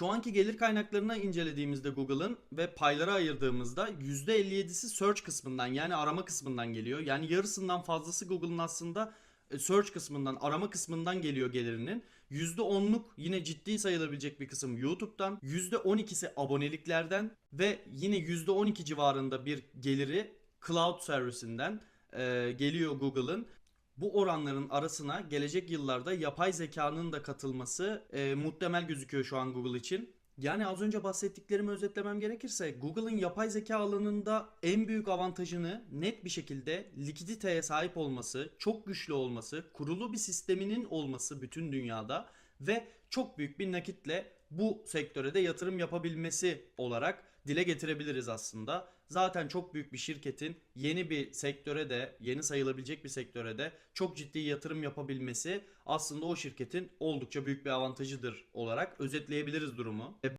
Şu anki gelir kaynaklarına incelediğimizde Google'ın ve paylara ayırdığımızda %57'si search kısmından yani arama kısmından geliyor. Yani yarısından fazlası Google'ın aslında e, search kısmından, arama kısmından geliyor gelirinin. %10'luk yine ciddi sayılabilecek bir kısım YouTube'dan, %12'si aboneliklerden ve yine %12 civarında bir geliri cloud servisinden e, geliyor Google'ın. Bu oranların arasına gelecek yıllarda yapay zekanın da katılması e, muhtemel gözüküyor şu an Google için. Yani az önce bahsettiklerimi özetlemem gerekirse Google'ın yapay zeka alanında en büyük avantajını net bir şekilde likiditeye sahip olması, çok güçlü olması, kurulu bir sisteminin olması bütün dünyada ve çok büyük bir nakitle bu sektöre de yatırım yapabilmesi olarak dile getirebiliriz aslında. Zaten çok büyük bir şirketin yeni bir sektöre de, yeni sayılabilecek bir sektöre de çok ciddi yatırım yapabilmesi aslında o şirketin oldukça büyük bir avantajıdır olarak özetleyebiliriz durumu.